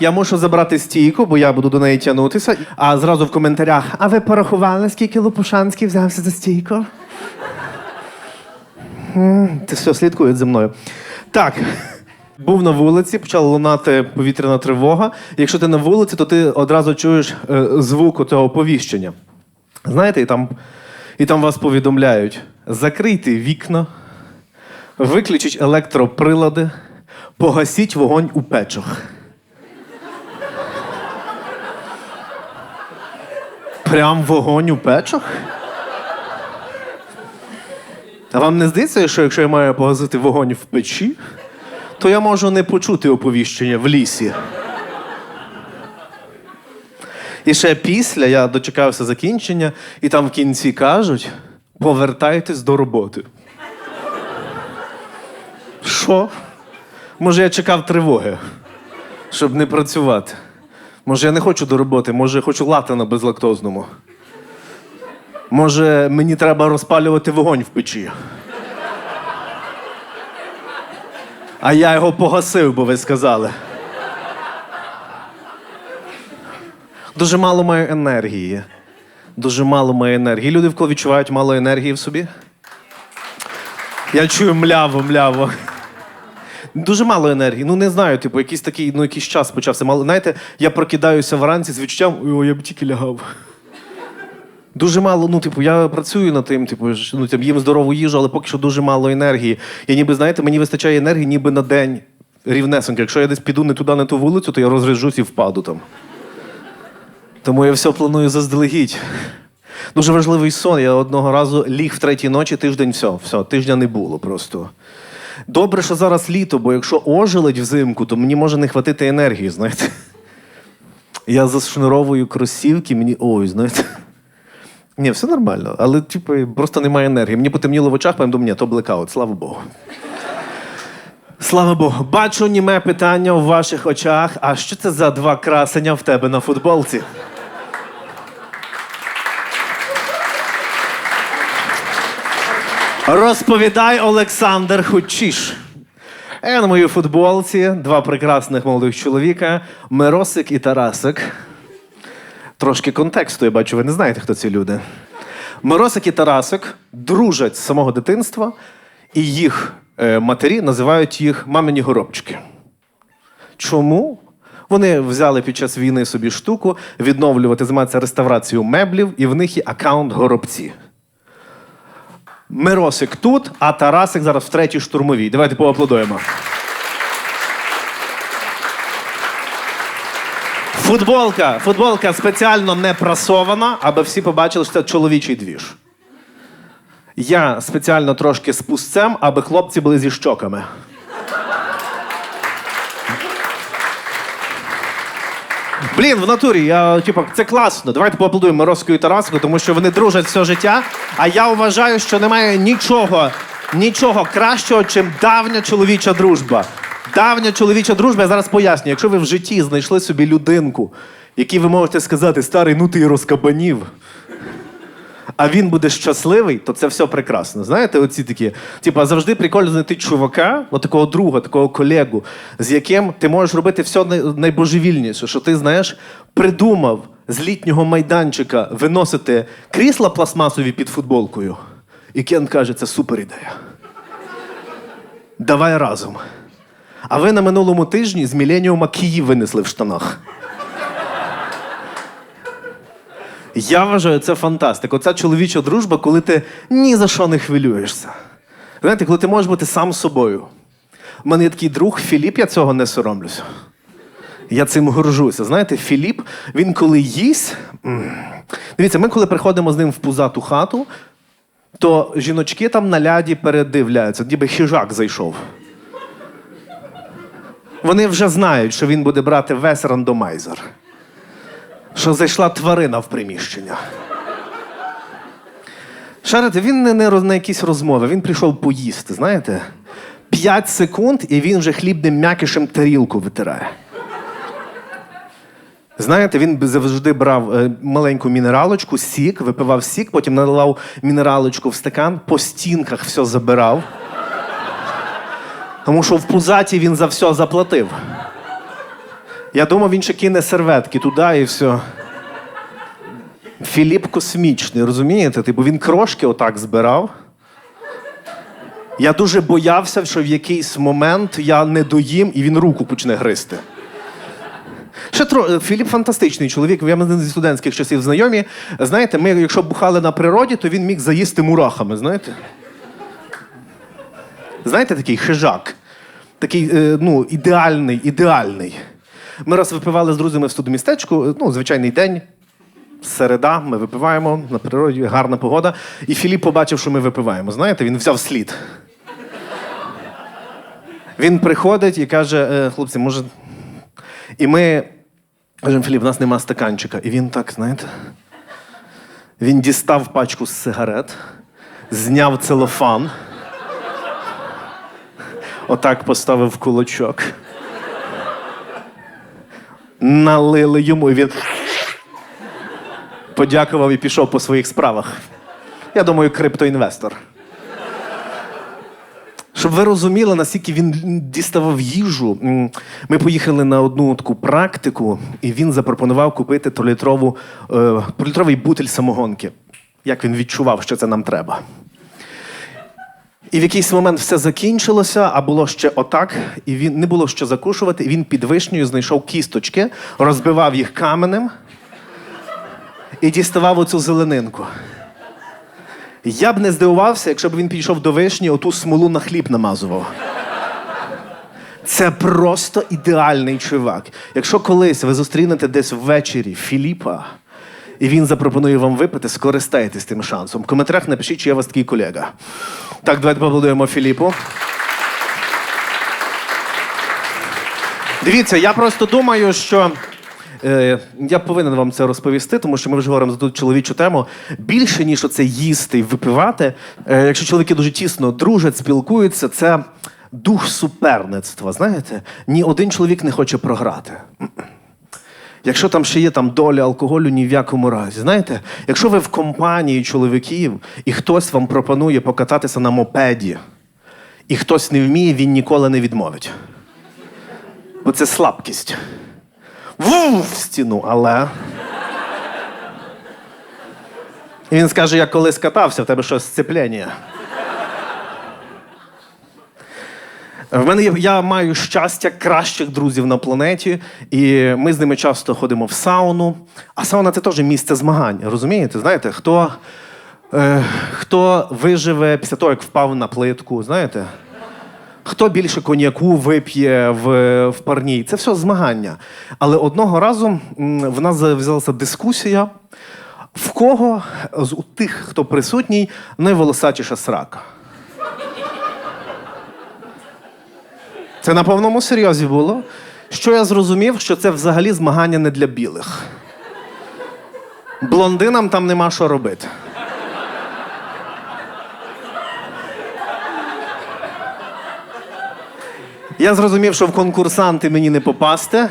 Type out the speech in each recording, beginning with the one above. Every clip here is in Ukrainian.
Я мушу забрати стійку, бо я буду до неї тягнутися. А зразу в коментарях: а ви порахували, скільки Лопушанський взявся за стійку? Це все слідкують за мною. Так. Був на вулиці, почала лунати повітряна тривога. Якщо ти на вулиці, то ти одразу чуєш е, звук цього оповіщення. Знаєте, і там, і там вас повідомляють: закрийте вікна, виключіть електроприлади, погасіть вогонь у печах. Прям вогонь у печах? А вам не здається, що якщо я маю погасити вогонь в печі, то я можу не почути оповіщення в лісі. І ще після я дочекався закінчення, і там в кінці кажуть: повертайтесь до роботи. Що? Може, я чекав тривоги, щоб не працювати. Може, я не хочу до роботи, може, я хочу лати на безлактозному. Може, мені треба розпалювати вогонь в печі. А я його погасив, бо ви сказали. Дуже мало маю енергії. Дуже мало маю енергії. Люди вколи відчувають мало енергії в собі. Я чую мляво, мляво. Дуже мало енергії. Ну не знаю, типу, якийсь такий, ну якийсь час почався. Мало. Знаєте, я прокидаюся вранці з відчуттям, о, я б тільки лягав. Дуже мало, ну, типу, я працюю над тим, типу, ну, там, їм здорову їжу, але поки що дуже мало енергії. Я ніби, знаєте, мені вистачає енергії ніби на день рівнесенько. Якщо я десь піду не туди, не ту вулицю, то я розряджусь і впаду там. Тому я все планую заздалегідь. Дуже важливий сон. Я одного разу ліг в третій ночі, тиждень все, все, тижня не було просто. Добре, що зараз літо, бо якщо ожеледь взимку, то мені може не хватити енергії, знаєте. Я зашнуровую кросівки, мені. Ой, знаєте. Ні, все нормально, але типу, просто немає енергії. Мені потемніло в очах, потім думаю, ні, то блекаут, слава Богу. Слава Богу. Бачу німе питання в ваших очах. А що це за два красення в тебе на футболці? Розповідай, Олександр Хучіш. Е, на моїй футболці два прекрасних молодих чоловіка Миросик і Тарасик. Трошки контексту, я бачу, ви не знаєте, хто ці люди. Миросик і Тарасик дружать з самого дитинства, і їх е, матері називають їх мамині горобчики. Чому? Вони взяли під час війни собі штуку відновлювати, займатися реставрацією меблів, і в них є аккаунт горобці. Миросик тут, а Тарасик зараз в третій штурмовій. Давайте поаплодуємо. Футболка. Футболка спеціально не прасована, аби всі побачили, що це чоловічий двіж. Я спеціально трошки з пустцем, аби хлопці були зі щоками. Блін, в натурі, я, типу, це класно. Давайте поаплодуємо Морозку і Тараску, тому що вони дружать все життя. А я вважаю, що немає нічого, нічого кращого, чим давня чоловіча дружба. Давня чоловіча дружба, я зараз поясню. Якщо ви в житті знайшли собі людинку, якій ви можете сказати, старий, ну ти розкабанів. А він буде щасливий, то це все прекрасно. Знаєте, оці такі. Типа завжди прикольно знайти чувака, от такого друга, такого колегу, з яким ти можеш робити все найбожевільніше, що ти знаєш, придумав з літнього майданчика виносити крісла пластмасові під футболкою. І Кен каже, це супер ідея. Давай разом. А ви на минулому тижні з Міленіума Київ винесли в штанах. Я вважаю, це фантастика. Оця чоловіча дружба, коли ти ні за що не хвилюєшся. Знаєте, коли ти можеш бути сам собою. У мене є такий друг Філіп, я цього не соромлюся. Я цим горжуся. Знаєте, Філіп, він коли їсть. Дивіться, ми коли приходимо з ним в пузату хату, то жіночки там на ляді передивляються, ніби хижак зайшов. Вони вже знають, що він буде брати весь рандомайзер що зайшла тварина в приміщення. Шарите, він не, не на якісь розмови, він прийшов поїсти, знаєте? П'ять секунд, і він вже хлібним м'якишем тарілку витирає. Знаєте, він завжди брав е, маленьку мінералочку, сік, випивав сік, потім наливав мінералочку в стакан, по стінках все забирав. Тому що в пузаті він за все заплатив. Я думав, він ще кине серветки туди і все. Філіп космічний, розумієте? Типу він крошки отак збирав. Я дуже боявся, що в якийсь момент я не доїм і він руку почне гризти. Ще тро... Філіп фантастичний чоловік. Я ми зі студентських часів знайомі. Знаєте, ми, якщо бухали на природі, то він міг заїсти мурахами, знаєте? Знаєте, такий хижак. Такий, е, ну, ідеальний, ідеальний. Ми раз випивали з друзями в студмістечку, ну, звичайний день. Середа, ми випиваємо на природі, гарна погода. І Філіп побачив, що ми випиваємо. Знаєте, він взяв слід. Він приходить і каже: «Е, хлопці, може. І ми кажемо, Філіп, у нас нема стаканчика. І він так, знаєте. Він дістав пачку з сигарет, зняв целофан, отак поставив кулачок. Налили йому, і він подякував і пішов по своїх справах. Я думаю, криптоінвестор. Щоб ви розуміли, наскільки він діставав їжу. Ми поїхали на одну таку практику, і він запропонував купити трилітрову, е, трилітровий бутиль самогонки. Як він відчував, що це нам треба. І в якийсь момент все закінчилося, а було ще отак, і він не було що закушувати, і він під вишнею знайшов кісточки, розбивав їх каменем і діставав оцю зеленинку. Я б не здивувався, якщо б він підійшов до вишні, оту смолу на хліб намазував. Це просто ідеальний чувак. Якщо колись ви зустрінете десь ввечері Філіпа, і він запропонує вам випити, скористайтесь тим шансом. В коментарях напишіть, чи я вас такий колега. Так, давайте поаплодуємо Філіпу. Дивіться, я просто думаю, що е, я повинен вам це розповісти, тому що ми вже говоримо за ту чоловічу тему. Більше, ніж оце їсти і випивати, е, якщо чоловіки дуже тісно дружать, спілкуються, це дух суперництва. Знаєте, ні один чоловік не хоче програти. Якщо там ще є там доля алкоголю, ні в якому разі. Знаєте, якщо ви в компанії чоловіків і хтось вам пропонує покататися на мопеді, і хтось не вміє, він ніколи не відмовить. Бо це слабкість. Ву, в стіну, але. І він скаже, я колись катався, в тебе щось сцеплення. В мене є, я маю щастя кращих друзів на планеті, і ми з ними часто ходимо в сауну. А сауна це теж місце змагань. Розумієте? Знаєте, хто, е, хто виживе після того, як впав на плитку, знаєте? Хто більше коньяку вип'є в, в парній? Це все змагання. Але одного разу в нас зав'язалася дискусія, в кого з у тих, хто присутній, найволосатіша срака. Це на повному серйозі було. Що я зрозумів, що це взагалі змагання не для білих. Блондинам там нема що робити. Я зрозумів, що в конкурсанти мені не попасти.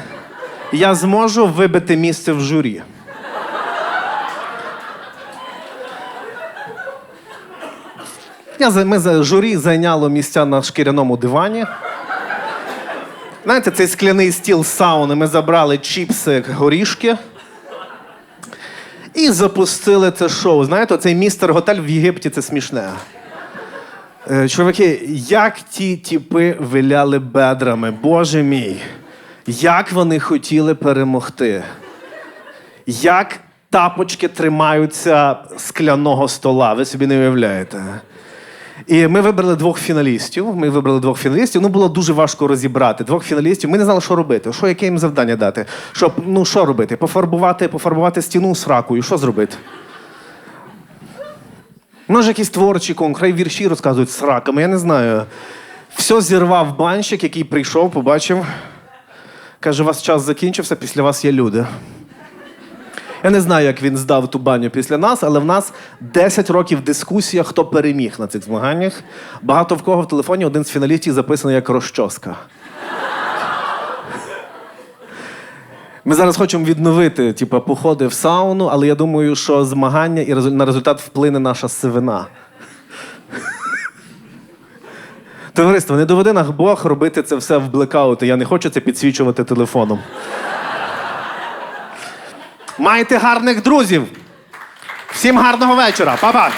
Я зможу вибити місце в журі. Я, ми за журі зайняло місця на шкіряному дивані. Знаєте, цей скляний стіл сауни ми забрали чіпси, горішки і запустили це шоу. Знаєте, цей містер готель в Єгипті це смішне. Е, Чуваки, як ті тіпи виляли бедрами, боже мій, як вони хотіли перемогти. Як тапочки тримаються скляного стола, ви собі не уявляєте. І ми вибрали двох фіналістів. Ми вибрали двох фіналістів. Ну було дуже важко розібрати двох фіналістів. Ми не знали, що робити. Що, яке їм завдання дати? Щоб, ну що робити? Пофарбувати, пофарбувати стіну з ракою. Що зробити? Може, якісь творчі конкурси, хай вірші розказують з раками, я не знаю. Все зірвав банщик, який прийшов, побачив. Каже, у вас час закінчився, після вас є люди. Я не знаю, як він здав ту баню після нас, але в нас 10 років дискусія, хто переміг на цих змаганнях. Багато в кого в телефоні один з фіналістів записаний як розчоска. Ми зараз хочемо відновити типу, походи в сауну, але я думаю, що змагання і на результат вплине наша сивина. Товариство, не доведи нах Бог робити це все в блекаути. Я не хочу це підсвічувати телефоном. Майте гарних друзів! Всім гарного вечора! Па-па!